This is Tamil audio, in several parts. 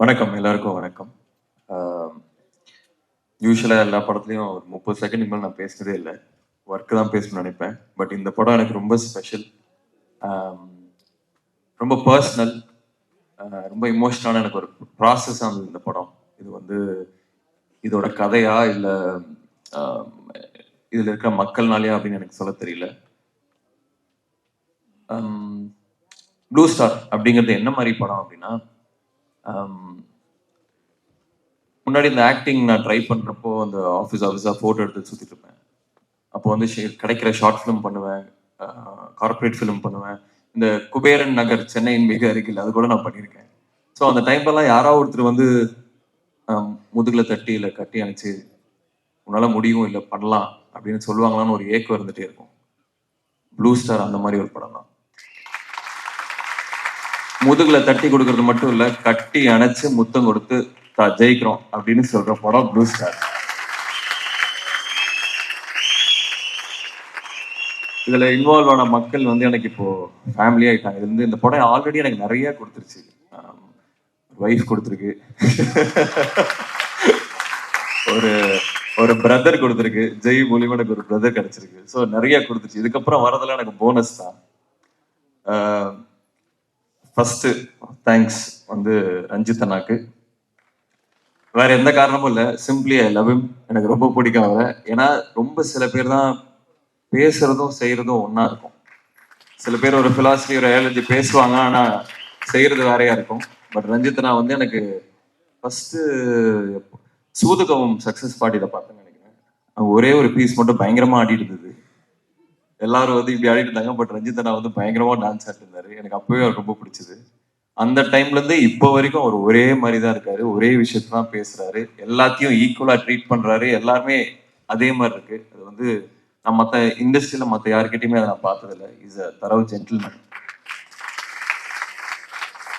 வணக்கம் எல்லாருக்கும் வணக்கம். யூஸ்வலாக எல்லா படத்துலையும் ஒரு முப்பது செகண்ட் மேலே நான் பேசுனதே இல்லை. ஒர்க்கு தான் பேசணும்னு நினைப்பேன். பட் இந்த படம் எனக்கு ரொம்ப ஸ்பெஷல் ரொம்ப பர்சனல் ரொம்ப இமோஷனலான எனக்கு ஒரு ப்ராசஸ் ஆகுது இந்த படம். இது வந்து இதோட கதையா இல்லை இதில் இருக்கிற மக்கள்னாலையா அப்படின்னு எனக்கு சொல்ல தெரியல. ப்ளூ ஸ்டார் அப்படிங்கிறது என்ன மாதிரி படம் அப்படின்னா Um, முன்னாடி இந்த ஆக்டிங் நான் ட்ரை பண்ணுறப்போ அந்த ஆஃபீஸ் ஆஃபீஸாக ஃபோட்டோ எடுத்து சுற்றிட்டு இருப்பேன். அப்போ வந்து கிடைக்கிற ஷார்ட் ஃபிலிம் பண்ணுவேன். கார்ப்பரேட் ஃபிலிம் பண்ணுவேன். இந்த குபேரன் நகர் சென்னையின் மிக அருகில் அது கூட நான் பண்ணியிருக்கேன். ஸோ அந்த டைம்லலாம் யாராவது ஒருத்தர் வந்து முதுகில் தட்டி இல்லை கட்டி அணைச்சி உன்னால் முடியும் இல்லை பண்ணலாம் அப்படின்னு சொல்லுவாங்களான்னு ஒரு ஏக்கம் இருந்துகிட்டே இருக்கும். ப்ளூ ஸ்டார் அந்த மாதிரி ஒரு படம் தான் முதுகுல தட்டி கொடுக்கறது மட்டும் இல்ல கட்டி அணைச்சு முத்தம் கொடுத்து ஜெயிக்கிறோம் அப்படின்னு சொல்ற படம் ப்ளூ ஸ்டார் இதுல இன்வால்வ் ஆன மக்கள் வந்து எனக்கு இப்போ ஃபேமிலி ஆயிட்டாங்க இது வந்து இந்த படம் ஆல்ரெடி எனக்கு நிறைய கொடுத்துருச்சு. ஒய்ஃப் கொடுத்துருக்கு. ஒரு ஒரு பிரதர் கொடுத்துருக்கு. ஜெய் மூலியமா எனக்கு ஒரு பிரதர் கிடைச்சிருக்கு. ஸோ நிறைய கொடுத்துருச்சு. இதுக்கப்புறம் வரதெல்லாம் எனக்கு போனஸ் தான். ஃபஸ்ட்டு தேங்க்ஸ் வந்து ரஞ்சித் அண்ணாக்கு. வேற எந்த காரணமும் இல்லை. சிம்பிளி ஐ லவ் எனக்கு ரொம்ப பிடிக்கும் அவரை. ஏன்னா ரொம்ப சில பேர் தான் பேசுறதும் செய்யறதும் ஒன்றா இருக்கும். சில பேர் ஒரு ஃபிலாசபி ஒரு ஐயாலஜி பேசுவாங்க ஆனா செய்யறது வேறையா இருக்கும். பட் ரஞ்சித் அண்ணா வந்து எனக்கு ஃபஸ்ட்டு சூதுகவும் சக்சஸ் பார்ட்டியில் பார்த்தேன்னு நினைக்கிறேன். ஒரே ஒரு பீஸ் மட்டும் பயங்கரமா ஆடிட்டு இருந்தது. எல்லாரும் வந்து இப்படி ஆடிட்டு இருந்தாங்க. பட் ரஞ்சித் அண்ணா வந்து பயங்கரமா டான்ஸ் ஆடிட்டு இருந்தாரு. எனக்கு அப்பவே அவர் ரொம்ப பிடிச்சது. அந்த டைம்ல இருந்து இப்போ வரைக்கும் அவர் ஒரே மாதிரி தான் இருக்காரு. ஒரே விஷயத்தான் பேசுறாரு. எல்லாத்தையும் ஈக்குவலா ட்ரீட் பண்றாரு. எல்லாருமே அதே மாதிரி இருக்கு. அது வந்து நான் மத்த இண்டஸ்ட்ரியில மத்த யாருக்கிட்டையுமே அதை நான் பார்த்ததில்ல. இஸ் அ தரவு ஜென்டில்மேன்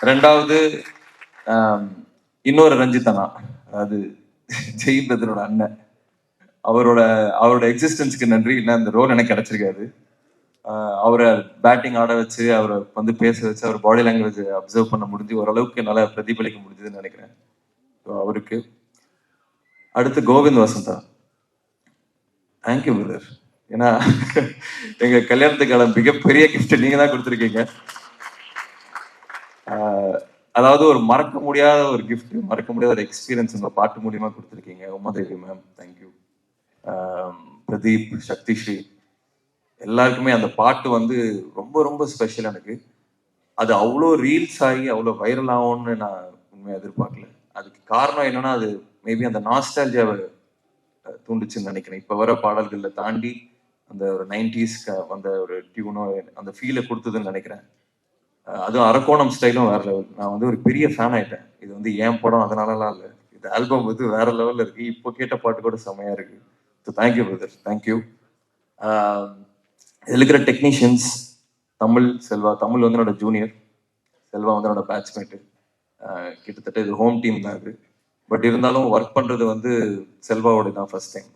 ரெண்டாவது இன்னொரு ரஞ்சித் அண்ணா. அதாவது ஜெய் பிரதரோட அண்ணன். அவரோட அவரோட எக்ஸிஸ்டன்ஸ்க்கு நன்றி. இல்லை அந்த ரோல் எனக்கு கிடைச்சிருக்காது. அவரை பேட்டிங் ஆட வச்சு அவரை வந்து பேச வச்சு அவர் பாடி லாங்குவேஜ் அப்சர்வ் பண்ண முடிஞ்சு ஓரளவுக்கு நல்லா பிரதிபலிக்க முடிஞ்சதுன்னு நினைக்கிறேன். ஸோ அவருக்கு. அடுத்து கோவிந்த் வசந்தா. தேங்க்யூ பிரதர் ஏன்னா எங்க கல்யாணத்துக்கான மிகப்பெரிய கிஃப்ட் நீங்க தான் கொடுத்துருக்கீங்க. அதாவது ஒரு மறக்க முடியாத ஒரு கிஃப்ட் மறக்க முடியாத ஒரு எக்ஸ்பீரியன்ஸ் உங்க பாட்டு மூலியமா கொடுத்துருக்கீங்க. Umadevi ma'am thank you Pradeep Sakthisri எல்லாருக்குமே அந்த பாட்டு வந்து ரொம்ப ரொம்ப ஸ்பெஷல் எனக்கு. அது அவ்வளோ ரீல்ஸ் ஆகி அவ்வளோ வைரல் ஆகும்னு நான் உண்மையாக எதிர்பார்க்கல. அதுக்கு காரணம் என்னன்னா அது மேபி அந்த நாஸ்டாலஜியாவை தூண்டுச்சுன்னு நினைக்கிறேன். இப்போ வர பாடல்களை தாண்டி அந்த ஒரு நைன்டிஸ்க்கு வந்த ஒரு டியூனோ அந்த ஃபீலை கொடுத்ததுன்னு நினைக்கிறேன். அதுவும் அரக்கோணம் ஸ்டைலும் வேற லெவல் நான் வந்து ஒரு பெரிய ஃபேன் ஆயிட்டேன். இது வந்து ஏன் படம் அதனாலலாம் இல்லை. இந்த ஆல்பம் வந்து வேற லெவலில் இருக்கு. இப்போ கேட்ட பாட்டு கூட செமையா இருக்கு. ஸோ தேங்க்யூ பிரதர் தேங்க்யூ இதில் இருக்கிற டெக்னீஷியன்ஸ் தமிழ் செல்வா தமிழ் வந்து என்னோட ஜூனியர் செல்வா வந்து என்னோட பேட்ச்மேட்டு கிட்டத்தட்ட இது ஹோம் டீம் தான் இது. பட் இருந்தாலும் ஒர்க் பண்ணுறது வந்து செல்வாவோட தான் ஃபர்ஸ்ட் டைம்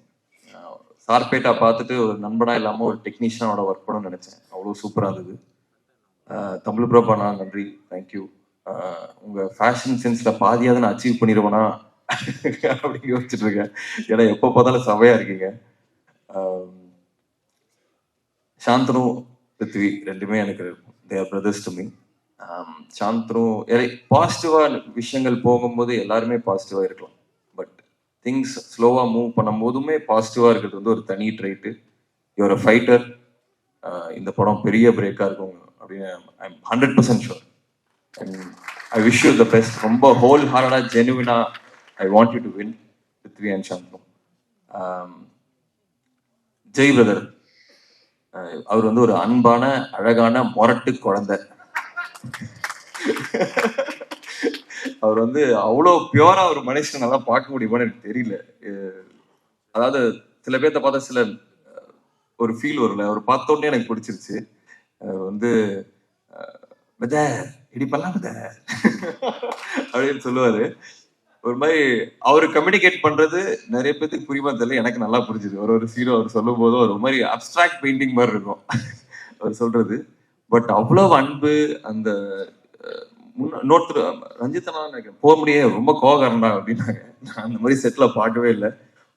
சார்பேட்டா பார்த்துட்டு ஒரு நண்பனா இல்லாமல் ஒரு டெக்னீஷியனோட ஒர்க் பண்ணணும்னு நினைச்சேன். அவ்வளோ சூப்பராக இருந்தது. தமிழ் தமிழ் ப்ரோபானா நன்றி. தேங்க்யூ உங்கள் ஃபேஷன் சென்ஸில் பாதியாவது நான் அச்சீவ் பண்ணிடுவேனா அப்படின்னு யோசிச்சுட்டு இருக்கேன் ஏன்னா எப்போ பார்த்தாலும் சபையா இருக்கீங்க. சாந்தனு பிருத்வி ரெண்டுமே எனக்கு their brothers to me Shanthanu பாசிட்டிவா விஷயங்கள் போகும்போது எல்லாருமே பாசிட்டிவா இருக்கலாம். பட் திங்ஸ் ஸ்லோவா மூவ் பண்ணும்போதுமே பாசிட்டிவா இருக்கிறது வந்து ஒரு தனி ட்ரைட்டு யுவர் அ ஃபைட்டர் இந்த படம் பெரிய பிரேக்கா இருக்கும் அப்படின்னு I'm hundred percent sure I wish you the best ரொம்ப ஹோல் ஹார்டா ஜெனுவினா I want you to win Prithvi and Shanthanu Jai brother. அவர் வந்து ஒரு அன்பான அழகான மொரட்டு குழந்தை. அவர் வந்து அவ்வளோ பியூரா ஒரு மனுஷன் நல்லா பார்க்க முடியுமான்னு எனக்கு தெரியல. அதாவது சில பேர்த்த பார்த்தா சில ஒரு ஃபீல் வரல அவர் பார்த்த உடனே எனக்கு பிடிச்சிருச்சு. அவர் வந்து பத இடி பண்ணலாம் அப்படின்னு சொல்லுவாரு. ஒரு மாதிரி அவர் கம்யூனிகேட் பண்றது நிறைய பேத்துக்கு புரியுமா தெரியல. எனக்கு நல்லா புரிஞ்சுது. ஒரு ஒரு சீரோ அவர் சொல்லும் போதும் ஒரு மாதிரி அப்டிராக்ட் பெயிண்டிங் மாதிரி இருக்கும். அவர் சொல்றது. பட் அவ்வளவு அன்பு அந்த இன்னொருத்தர் ரஞ்சித்தனா நினைக்கிறேன். போக முடியாது ரொம்ப கோகரண்டா அப்படின்னாங்க. நான் அந்த மாதிரி செட்ல பாட்டவே இல்லை.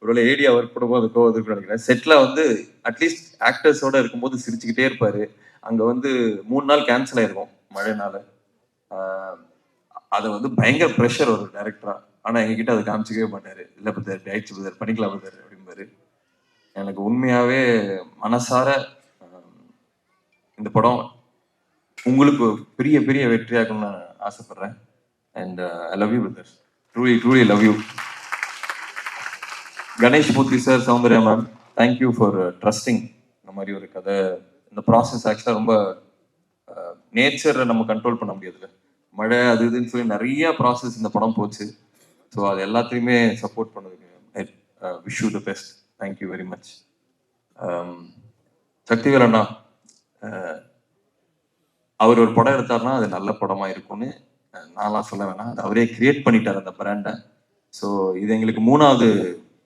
ஒருவேளை ஏடியா ஒர்க் பண்ணும்போது அது கோவம் இருக்குன்னு நினைக்கிறேன். செட்ல வந்து அட்லீஸ்ட் ஆக்டர்ஸோட இருக்கும்போது சிரிச்சுக்கிட்டே இருப்பாரு. அங்க வந்து மூணு நாள் கேன்சல் ஆயிருக்கும் மழைனால. அதை வந்து பயங்கர ப்ரெஷர் ஒரு டேரக்டரா ஆனா எங்ககிட்ட அதை காமிச்சிக்கவே மாட்டாரு. இல்ல பிரதர் இப்படி ஆயிடுச்சு பண்ணிக்கலாம் பிரதர் அப்படிம்பாரு. எனக்கு உண்மையாவே மனசார இந்த படம் உங்களுக்கு பெரிய பெரிய வெற்றியாகணும்னு நான் ஆசைப்படுறேன். And I love you brother truly truly love you Ganesh Murthy sir Soundarya ma'am thank you for trusting இந்த மாதிரி ஒரு கதை. இந்த ப்ராசஸ் ஆக்சுவலாக ரொம்ப நேச்சரை நம்ம கண்ட்ரோல் பண்ண முடியாதுல்ல. மழை அது இதுன்னு சொல்லி நிறைய ப்ராசஸ் இந்த படம் போச்சு. ஸோ அது எல்லாத்தையுமே சப்போர்ட் பண்ணதுக்கு wish you the best thank you very much Sakthivel Anna uh, அவர் ஒரு படம் எடுத்தாருன்னா அது நல்ல படமாக இருக்கும்னு uh, நான்லாம் சொல்ல வேணாம். அது அவரே கிரியேட் பண்ணிட்டார் அந்த பிராண்டை ஸோ இது எங்களுக்கு மூணாவது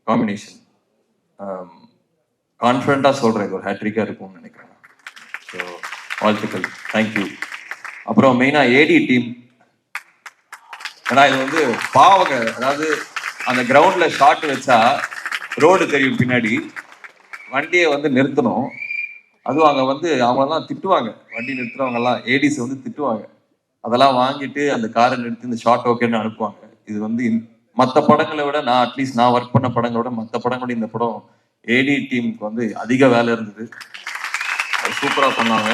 காம்பினேஷன் கான்ஃபிடண்டாக சொல்கிறேன் இது ஒரு ஹேட்ரிக்காக இருக்கும்னு நினைக்கிறேன் ஸோ வாழ்த்துக்கள். தேங்க்யூ அப்புறம் மெயினாக ஏடி டீம் ஏன்னா இது வந்து பாவங்க. அதாவது அந்த கிரவுண்ட்ல ஷாட் வச்சா ரோடு தெரியும் பின்னாடி. வண்டியை வந்து நிறுத்தணும். அதுவும் அங்கே வந்து அவங்கெல்லாம் திட்டுவாங்க. வண்டி நிறுத்துறவங்கெல்லாம் ஏடிஸ் வந்து திட்டுவாங்க. அதெல்லாம் வாங்கிட்டு அந்த காரை நிறுத்தி இந்த ஷார்ட் ஓகேன்னு அனுப்புவாங்க. இது வந்து மற்ற படங்களை விட நான் அட்லீஸ்ட் நான் ஒர்க் பண்ண படங்களை விட மற்ற படங்களோட இந்த படம் ஏடி டீமுக்கு வந்து அதிக வேலை இருந்தது. அது சூப்பராக பண்ணாங்க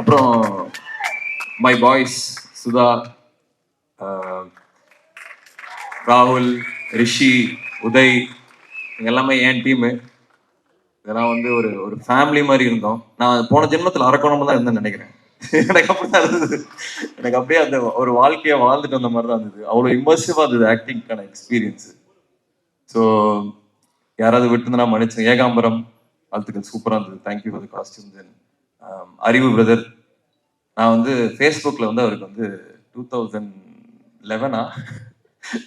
அப்புறம் மை பாய்ஸ் சுதா ராகுல் ரிஷி உதய் எல்லாமே என் டீமு இதெல்லாம் வந்து ஒரு ஒரு ஃபேமிலி மாதிரி இருந்தோம். நான் போன ஜென்மத்தில் அரக்கோணமாக தான் இருந்தேன் நினைக்கிறேன். எனக்கு அப்படி தான் இருந்தது. எனக்கு அப்படியே அந்த ஒரு வாழ்க்கையை வாழ்ந்துட்டு வந்த மாதிரி தான் இருந்தது. அவ்வளோ இம்மர்சிவாக இருந்தது ஆக்டிங்க்கான எக்ஸ்பீரியன்ஸ் ஸோ யாராவது விட்டுருந்தா மன்னிச்சு ஏகாம்பரம் வாழ்த்துக்கள். சூப்பராக இருந்தது. Thank you for the costumes and Arivu brother நான் வந்து ஃபேஸ்புக்கில் வந்து அவருக்கு வந்து டூ தௌசண்ட் லெவனா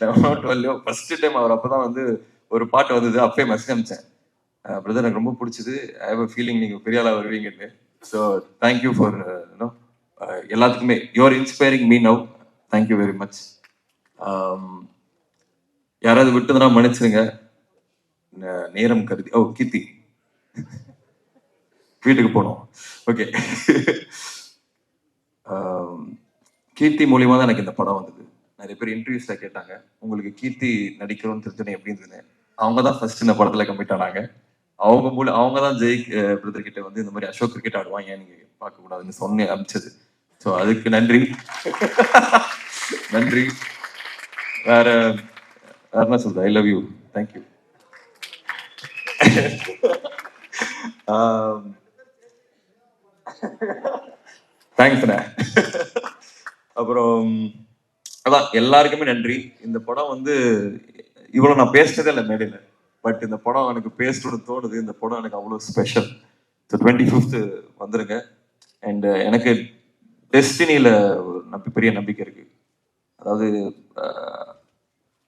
லெவனோ டுவெல்லையோ ஃபர்ஸ்ட் டைம் அவர் அப்போ தான் வந்து ஒரு பாட்டு வந்தது அப்பயே மெசேஜ் அனுப்பிச்சேன். பிரதர் எனக்கு ரொம்ப பிடிச்சது. ஐ ஹவ் ஃபீலிங் நீங்கள் பெரிய ஆளாக வருவீங்கன்னு. So thank you for you know எல்லாத்துக்குமே. You're inspiring me now thank you very much யாராவது விட்டுதுன்னா மன்னிச்சிருங்க. நேரம் கருதி ஓ கீர்த்தி. வீட்டுக்கு போனோம். ஓகே கீர்த்தி மூலியமா தான் எனக்கு இந்த படம் வந்தது. நிறைய பேர் இன்டர்வியூஸில் கேட்டாங்க உங்களுக்கு கீர்த்தி நடிக்கிறோம்னு தெரிஞ்சனே எப்படி இருந்தது அவங்க தான் ஃபர்ஸ்ட் இந்த படத்தில் கம்மிட் ஆனாங்க. அவங்க மூலம் அவங்க தான் ஜெய் பிரதர் கிட்ட வந்து இந்த மாதிரி அசோக் கிரிக்கெட் ஆடுவாங்க ஏன் நீங்க பார்க்கக்கூடாதுன்னு சொன்னே அமிச்சது. ஸோ அதுக்கு நன்றி. நன்றி. வேற வேற என்ன சொல்றது? I love you thank you தேங்க்ஸ்ண்ணே அப்புறம் அதான் எல்லாருக்குமே நன்றி. இந்த படம் வந்து இவ்வளோ நான் பேசினதே இல்லை மேடையில். பட் இந்த படம் எனக்கு பேசணும்னு தோணுது. இந்த படம் எனக்கு அவ்வளோ ஸ்பெஷல் ஸோ டுவெண்ட்டி ஃபிஃப்த்து வந்துருங்க அண்டு uh, எனக்கு டெஸ்டினியில் ஒரு நம்பி பெரிய நம்பிக்கை இருக்கு. அதாவது uh,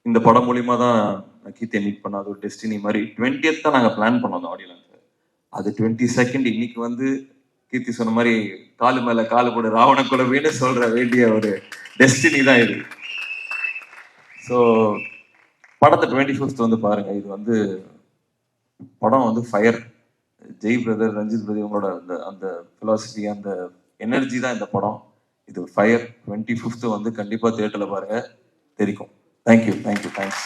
இந்த படம் மூலிமா தான் நான் மீட் பண்ண அது ஒரு டெஸ்டினி மாதிரி. டுவெண்ட்டியத் தான் நாங்கள் பிளான் பண்ணோம் அந்த ஆடியோ அது டுவெண்ட்டி செகண்ட் இன்னைக்கு வந்து கீர்த்தி சொன்ன மாதிரி காலு மேல காலு போடு ராவண குலவின்னு சொல்ற வேண்டிய ஒரு டெஸ்டினி தான் இது. ஸோ படத்தை டுவெண்ட்டி ஃபிஃப்த் வந்து பாருங்க. இது வந்து படம் வந்து fire Jai brother Ranjith brother இவங்களோட அந்த அந்த philosophy அந்த எனர்ஜி தான் இந்த படம். இது ஃபயர் டுவெண்ட்டி ஃபிஃப்த் வந்து கண்டிப்பாக தேட்டரில் பாருங்க. தெரிக்கும். தேங்க்யூ தேங்க்யூ தேங்க்ஸ்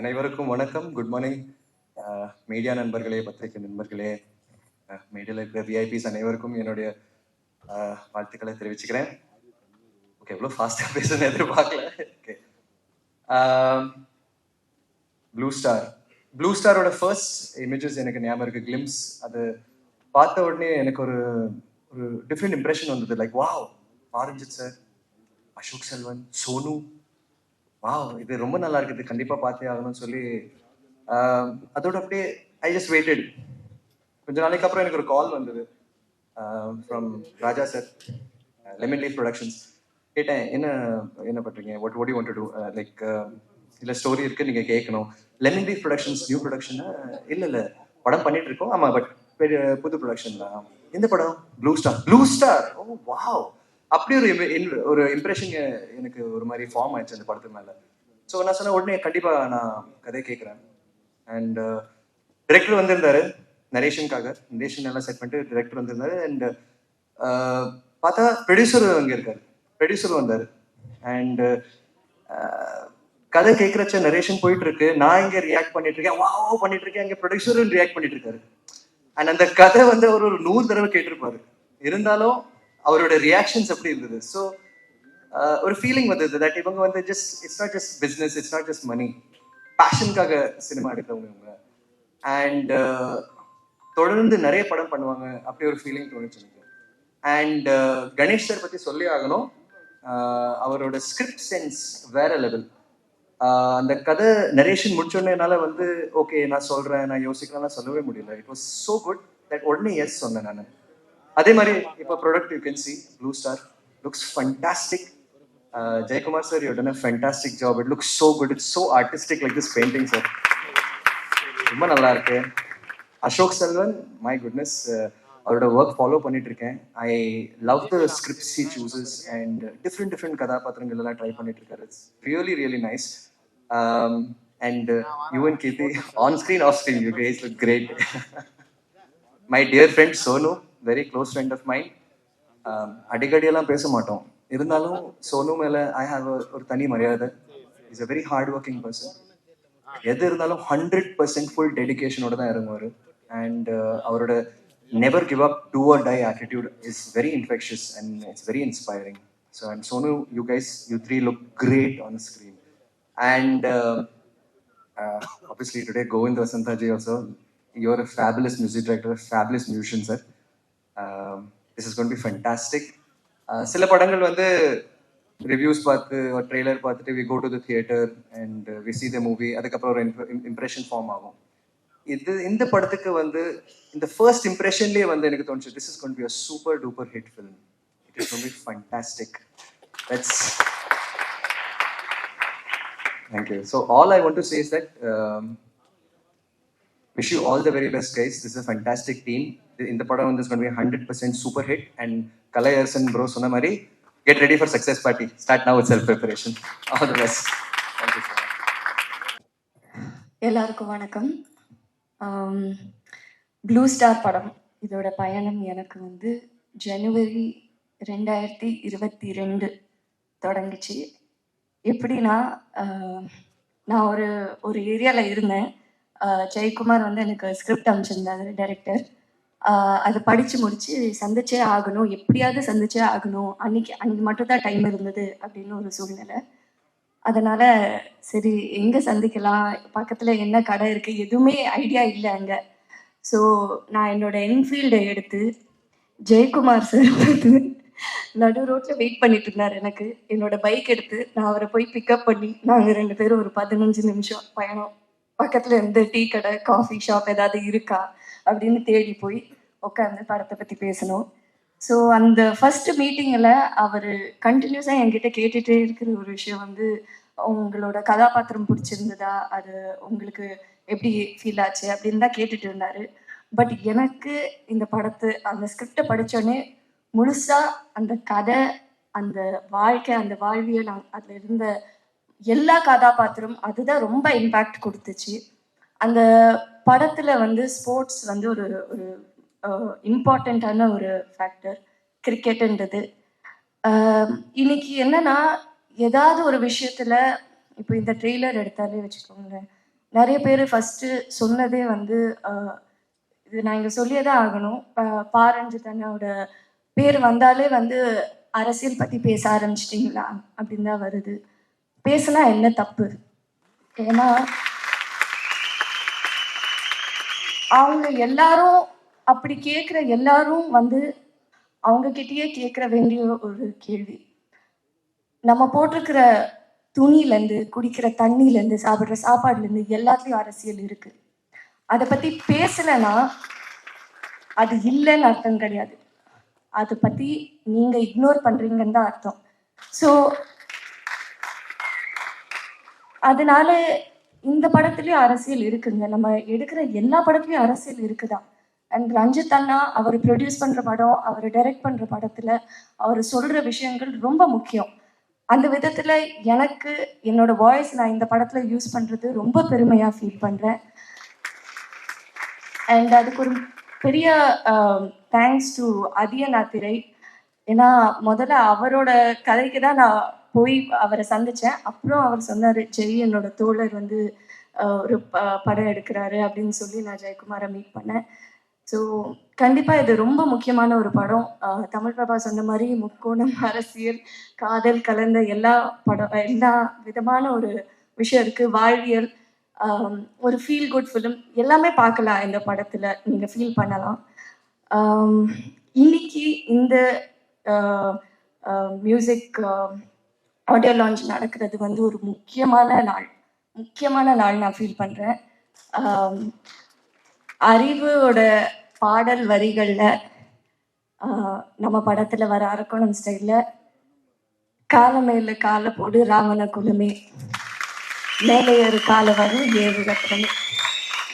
அனைவருக்கும் வணக்கம். குட் மார்னிங் மீடியா நண்பர்களே பத்திரிகை நண்பர்களே. மீடியாவில் இருக்கிற விஐபிஸ் அனைவருக்கும் என்னுடைய வாழ்த்துக்களை தெரிவிச்சுக்கிறேன். ஓகே எவ்வளோ ஃபாஸ்ட்டாக பேசுன்னு எதிர்பார்க்கல. ஓகே ப்ளூ ஸ்டார் ப்ளூ ஸ்டாரோட ஃபர்ஸ்ட் இமேஜஸ் எனக்கு ஞாபகம் இருக்கு கிளிம்ஸ் அது பார்த்த உடனே எனக்கு ஒரு ஒரு டிஃப்ரெண்ட் இம்ப்ரெஷன் வந்தது. Like wow Ranjith sir Ashok Selvan Sonu. Wow இது ரொம்ப நல்லா இருக்குது. கண்டிப்பாக பார்த்தே ஆகணும்னு சொல்லி um, அதோட அப்படியே ஐ ஜஸ்ட் வெயிட்டட் கொஞ்ச நாளைக்கு அப்புறம் எனக்கு ஒரு கால் வந்தது. From Raja sir Lemon Leaf Productions கேட்டேன் என்ன என்ன பண்ணுறீங்க what what you want to to like இல்ல ஸ்டோரி இருக்கு நீங்க கேட்கணும் Lemon Leaf Productions new production இல்ல இல்ல. படம் பண்ணிட்டு இருக்கோம். ஆமா பட் புது ப்ரொடக்ஷன் தான். எந்த படம்? Blue Star Blue Star oh wow அப்படி ஒரு ஒரு இம்ப்ரெஷன் எனக்கு ஒரு மாதிரி ஃபார்ம் ஆயிடுச்சு அந்த படத்து மேல. ஸோ நான் சொன்ன உடனே கண்டிப்பா நான் கதையை கேட்குறேன் அண்ட் டிரெக்டர் வந்திருந்தாரு நரேஷனுக்காக நரேஷன் எல்லாம் செட் பண்ணிட்டு டிரெக்டர் வந்திருந்தாரு. அண்ட் uh, பார்த்தா ப்ரொடியூசர் அங்கே இருக்காரு. ப்ரொடியூசர் வந்தார். அண்ட் கதை கேட்குறச்ச நரேஷன் போயிட்டு இருக்கு நான் இங்கே ரியாக்ட் பண்ணிட்டு இருக்கேன் வாவ் பண்ணிட்டு இருக்கேன் அங்கே ப்ரொடியூசரும் ரியாக்ட் பண்ணிட்டு இருக்காரு அண்ட் அந்த கதை வந்து அவர் ஒரு நூறு தடவை கேட்டிருப்பாரு. இருந்தாலும் அவரோட ரியாக்ஷன்ஸ் எப்படி இருந்தது. ஸோ uh, ஒரு ஃபீலிங் வந்தது தட் இவங்க வந்து just it's not just business it's not just money பேஷனுக்காக cinema எடுக்கிறவங்க இவங்க. அண்ட் தொடர்ந்து நிறைய படம் பண்ணுவாங்க அப்படி ஒரு ஃபீலிங் தோணுச்சு எனக்கு. அண்ட் uh, கணேஷ் சார் பற்றி சொல்லி ஆகணும். அவரோட ஸ்கிரிப்ட் சென்ஸ் வேற லெவல் அந்த கதை நரேஷன் முடிச்சோடனே வந்து ஓகே நான் சொல்றேன் நான் யோசிக்கிறேன் சொல்லவே முடியல. It was so good that உடனே எஸ் சொன்னேன் நான். அதே மாதிரி இப்போ product you can see Blue Star looks fantastic Jayakumar sir you done a fantastic job it looks so good it's so artistic like this painting sir ரொம்ப நல்லா இருக்கு. அசோக் செல்வன் மை குட்னஸ் அவரோட ஒர்க் ஃபாலோ பண்ணிட்டு இருக்கேன் I love the scripts he chooses and different different கதாபாத்திரங்கள் எல்லாம் ட்ரை பண்ணிட்டு இருக்காரு it's really really nice and you and Keerthi on screen off screen you guys look great my dear friend Sonu very close friend of mind அடிக்கடி எல்லாம் பேச மாட்டோம். இருந்தாலும் சோனு மேல ஐ ஹாவ் ஒரு தனி மரியாதை. Is a very hard working person எது இருந்தாலும் ஹண்ட்ரட் பர்சன்ட் ஃபுல் டெடிக்கேஷனோட தான் இறங்குவார். அண்ட் அவரோட never give up do or die attitude is very infectious and it's very inspiring so and Sonu you guys you three look great on screen and obviously today Govind Vasanthaji also you're a music music director fabulous sir sir. Um, this is going சில படங்கள் வந்து ரிவ்யூஸ் பார்த்து ஒரு ட்ரெய்லர் பார்த்துட்டு we go to the theatre and we see the movie அதுக்கப்புறம் ஒரு இம்ப்ரெஷன் ஃபார்ம் ஆகும். இது இந்த படத்துக்கு வந்து இந்த ஃபர்ஸ்ட் இம்ப்ரெஷன்லேயே வந்து எனக்கு தோணுச்சு this is gonna be a super duper hit film it is gonna be fantastic that's Thank you. So all I want to say is that um, wish you all the very best, guys. This is படம் வந்து hundred percent super hit and Kalaiyarasan bro சொன்ன மாதிரி get ready for success party. Start now with self preparation. All the best. Thank you எல்லாருக்கும் வணக்கம் ப்ளூ ஸ்டார் படம் இதோட பயணம் எனக்கு வந்து ஜனவரி ரெண்டாயிரத்தி இருபத்தி ரெண்டு தொடங்குச்சு எப்படின்னா நான் ஒரு ஒரு ஏரியாவில் இருந்தேன் ஜெயக்குமார் வந்து எனக்கு ஸ்கிரிப்ட் அமைச்சிருந்தாரு டைரக்டர் அதை படித்து முடித்து சந்திச்சே ஆகணும். எப்படியாவது சந்திச்சே ஆகணும். அன்னைக்கு அன்னைக்கு மட்டும் தான் டைம் இருந்தது அப்படின்னு ஒரு சூழ்நிலை. அதனால சரி எங்க சந்திக்கலாம்? பக்கத்துல என்ன கடை இருக்கு? எதுவுமே ஐடியா இல்லை அங்க. ஸோ நான் என்னோட என்ஃபீல்டை எடுத்து ஜெயக்குமார் சார் வந்து நடு ரோட்டில் வெயிட் பண்ணிட்டு இருந்தார் எனக்கு. என்னோட பைக் எடுத்து நான் அவரை போய் பிக்கப் பண்ணி நாங்கள் ரெண்டு பேரும் ஒரு பதினஞ்சு நிமிஷம் பயணம். பக்கத்துல இருந்து டீ கடை காஃபி ஷாப் ஏதாவது இருக்கா? அப்படின்னு தேடி போய் உட்காந்து படத்தை பத்தி பேசணும். ஸோ அந்த ஃபர்ஸ்ட் மீட்டிங்கில் அவர் கண்டினியூஸாக என்கிட்ட கேட்டுட்டே இருக்கிற ஒரு விஷயம் வந்து உங்களோட கதாபாத்திரம் பிடிச்சிருந்ததா? அது உங்களுக்கு எப்படி ஃபீல் ஆச்சு? அப்படின்னு தான் கேட்டுட்டு இருந்தாரு. பட் எனக்கு இந்த படத்தை அந்த ஸ்கிரிப்டை படித்தோடனே முழுசாக அந்த கதை அந்த வாழ்க்கை அந்த வாழ்வியல் அ- அதில் இருந்த எல்லா கதாபாத்திரம் அதுதான் ரொம்ப இம்பேக்ட் கொடுத்துச்சு. அந்த படத்துல வந்து ஸ்போர்ட்ஸ் வந்து ஒரு ஒரு இம்பார்ட்டண்ட்டான ஒரு ஃபேக்டர் கிரிக்கெட்டுன்றது இன்னைக்கு என்னன்னா ஏதாவது ஒரு விஷயத்துல இப்போ இந்த ட்ரெய்லர் எடுத்தாலே வச்சுக்கோங்களேன். நிறைய பேர் ஃபர்ஸ்ட் சொன்னதே வந்து இது நான் இங்கே சொல்லியே தான் ஆகணும் பாரஞ்சித் அண்ணாவோட பேர் வந்தாலே வந்து அரசியல் பத்தி பேச ஆரம்பிச்சிட்டிங்களா? அப்படின்னு தான் வருது. பேசினா என்ன தப்பு? ஏன்னா அவங்க எல்லாரும் அப்படி கேட்குற எல்லாரும் வந்து அவங்க கிட்டயே கேட்குற வேண்டிய ஒரு கேள்வி. நம்ம போட்டிருக்கிற துணியிலேருந்து குடிக்கிற தண்ணியிலேருந்து சாப்பிட்ற சாப்பாடுலேருந்து எல்லாத்துலேயும் அரசியல் இருக்கு. அதை பற்றி பேசலைன்னா அது இல்லைன்னு அர்த்தம் கிடையாது. அதை பற்றி நீங்கள் இக்னோர் பண்ணுறீங்கன்னு தான் அர்த்தம். ஸோ அதனால இந்த படத்துலயும் அரசியல் இருக்குங்க. நம்ம எடுக்கிற எல்லா படத்துலயும் அரசியல் இருக்குதான். அண்ட் ரஞ்சித் அண்ணா அவர் ப்ரொடியூஸ் பண்ற படம் அவர் டைரக்ட் பண்ற படத்துல அவர் சொல்ற விஷயங்கள் ரொம்ப முக்கியம். அந்த விதத்துல எனக்கு என்னோட வாய்ஸ் நான் இந்த படத்துல யூஸ் பண்றது ரொம்ப பெருமையா ஃபீல் பண்றேன். அண்ட் அதுக்கு ஒரு பெரிய தேங்க்ஸ் டு அதியநாத்திரை. ஏன்னா முதல்ல அவரோட கதைக்கு தான் நான் போய் அவரை சந்திச்சேன். அப்புறம் அவர் சொன்னார் ஜெய் என்னோட தோழர் வந்து ஒரு ப- படம் எடுக்கிறாரு அப்படின்னு சொல்லி நான் ஜெயக்குமாரை மீட் பண்ணேன். ஸோ கண்டிப்பாக இது ரொம்ப முக்கியமான ஒரு படம். தமிழ் பிரபா சொன்ன மாதிரி முக்கோணம் அரசியல் காதல் கலந்த எல்லா படம் எல்லா விதமான ஒரு விஷயம் இருக்குது வாழ்வியல் ஒரு ஃபீல் குட் ஃபிலிம் எல்லாமே பார்க்கலாம் இந்த படத்தில். நீங்கள் ஃபீல் பண்ணலாம். இன்னைக்கு இந்த மியூசிக் ஆடியோ லான்ச் நடக்கிறது வந்து ஒரு முக்கியமான நாள். முக்கியமான நாள் நான் ஃபீல் பண்ணுறேன் அறிவோட பாடல் வரிகளில் நம்ம படத்தில் வர அரக்கோணம் ஸ்டைலில் காலமேல காலை போடு ராவண குலமே. மேலே ஒரு காலை வரும் ஏழு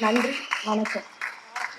நன்றி வணக்கம்.